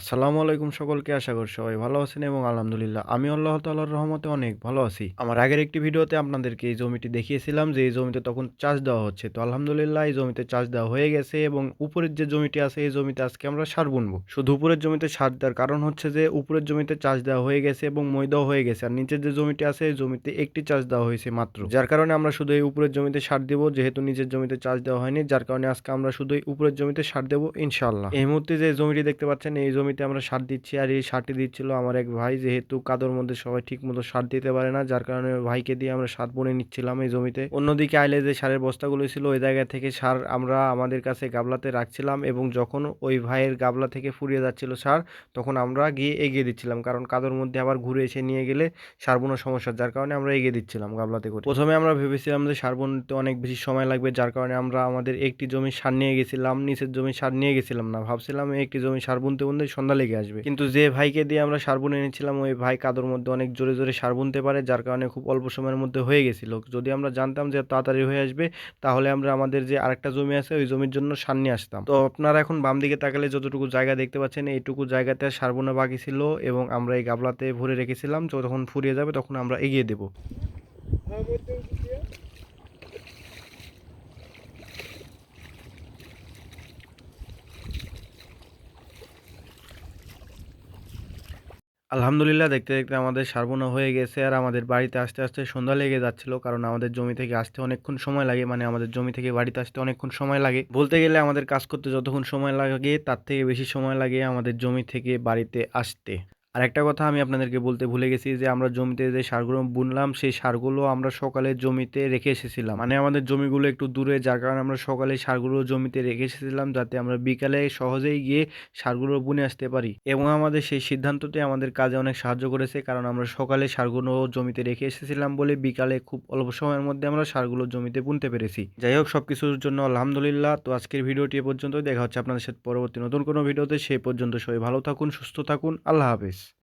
আসসালামু আলাইকুম সকলকে, আশা করি সবাই ভালো আছেন এবং আলহামদুলিল্লাহ আমি আল্লাহ তাআলার রহমতে অনেক ভালো আছি। আমার আগের একটি ভিডিওতে আপনাদেরকে এই জমিটি দেখিয়েছিলাম যে এই জমিতে তখন চাষ দেওয়া হচ্ছে। তো আলহামদুলিল্লাহ এই জমিতে চাষ দেওয়া হয়ে গেছে এবং উপরের যে জমিটি আছে এই জমিতে আজকে আমরা সার বুনবো। শুধু উপরের জমিতে সার দেওয়ার কারণ হচ্ছে যে উপরের জমিতে চাষ দেওয়া হয়ে গেছে এবং মই দেওয়া হয়ে গেছে। আর নিচের যে জমিটি আছে এই জমিতে একটি চাষ দেওয়া হয়েছে মাত্র। যার কারণে আমরা শুধু এই উপরের জমিতে সার দেবো, যেহেতু নিচের জমিতে চাষ দেওয়া হয়নি, যার কারণে আজকে আমরা শুধু উপরের জমিতে সার দেবো ইনশাল্লাহ এই মুহূর্তে যে জমিটি দেখতে পাচ্ছেন, এই জমিতে আমরা সার দিচ্ছি আর এই সারটি দিচ্ছিল আমার এক ভাই, যেহেতু কাদর মধ্যে সবাই ঠিক মতো সার দিতে পারে না, যার কারণে ভাইকে দিয়ে আমরা সার বনে নিচ্ছিলাম এই জমিতে। অন্যদিকে আইলে যে সারের বস্তাগুলো ছিল, ওই জায়গা থেকে সার আমরা আমাদের কাছে গাবলাতে রাখছিলাম এবং যখন ওই ভাইয়ের গাবলা থেকে ফুরিয়ে যাচ্ছিল সার, তখন আমরা গিয়ে এগিয়ে দিচ্ছিলাম, কারণ কাদর মধ্যে আবার ঘুরে এসে নিয়ে গেলে সার বোনার সমস্যা, যার কারণে আমরা এগিয়ে দিচ্ছিলাম গাবলাতে করে। প্রথমে আমরা ভেবেছিলাম যে সার বুনতে অনেক বেশি সময় লাগবে, যার কারণে আমরা আমাদের একটি জমি সার নিয়ে গেছিলাম, নিচের জমি সার নিয়ে গেছিলাম না, ভাবছিলাম একটি জমি সার বুনতে বুনতে সন্ধ্যা লেগে আসবে। কিন্তু যে ভাইকে দিয়ে আমরা সার বুনে এনেছিলাম ওই ভাই কাদর মধ্যে অনেক জোরে জোরে সার বুনতে পারে যার কারণে খুব অল্প সময়ের মধ্যে হয়ে গেছিল। যদি আমরা জানতাম যে তাড়াতাড়ি হয়ে আসবে তাহলে আমরা আমাদের যে আরেকটা জমি আছে ওই জমির জন্য সার নিয়ে আসতাম। তো আপনারা এখন বাম দিকে তাকালে যতটুকু জায়গা দেখতে পাচ্ছেন এইটুকু জায়গাতে সার বোনা বাকি ছিল এবং আমরা এই গাবলাতে ভরে রেখেছিলাম। যখন ফুরিয়ে যাবে তখন আমরা এগিয়ে দেবো। আলহামদুলিল্লাহ, দেখতে দেখতে আমাদের সার্বনা হয়ে গেছে আর আমাদের বাড়িতে আসতে আসতে সন্ধ্যা লেগে যাচ্ছিল কারণ আমাদের জমি থেকে আসতে অনেকক্ষণ সময় লাগে মানে আমাদের জমি থেকে বাড়িতে আসতে অনেকক্ষণ সময় লাগে। বলতে গেলে আমাদের কাজ করতে যতক্ষণ সময় লাগে, তার থেকে বেশি সময় লাগে আমাদের জমি থেকে বাড়িতে আসতে। আর একটা কথা আমি আপনাদেরকে বলতে ভুলে গেছি যে আমরা জমিতে যে সারগুলো বুনলাম, সেই সারগুলো আমরা সকালে জমিতে রেখে এসেছিলাম। মানে আমাদের জমিগুলো একটু দূরে, যার কারণে আমরা সকালে সারগুলো জমিতে রেখে এসেছিলাম যাতে আমরা বিকালে সহজেই গিয়ে সারগুলো বুনে আসতে পারি। এবং আমাদের সেই সিদ্ধান্তটি আমাদের কাজে অনেক সাহায্য করেছে, কারণ আমরা সকালে সারগুলো জমিতে রেখে এসেছিলাম বলে বিকালে খুব অল্প সময়ের মধ্যে আমরা সারগুলো জমিতে বুনতে পেরেছি। যাই হোক সব কিছুর জন্য আলহামদুলিল্লাহ। তো আজকের ভিডিওটি এ পর্যন্ত দেখা হচ্ছে আপনাদের সাথে পরবর্তী নতুন কোনো ভিডিওতে। সেই পর্যন্ত সবাই ভালো থাকুন, সুস্থ থাকুন। আল্লাহ হাফেজ।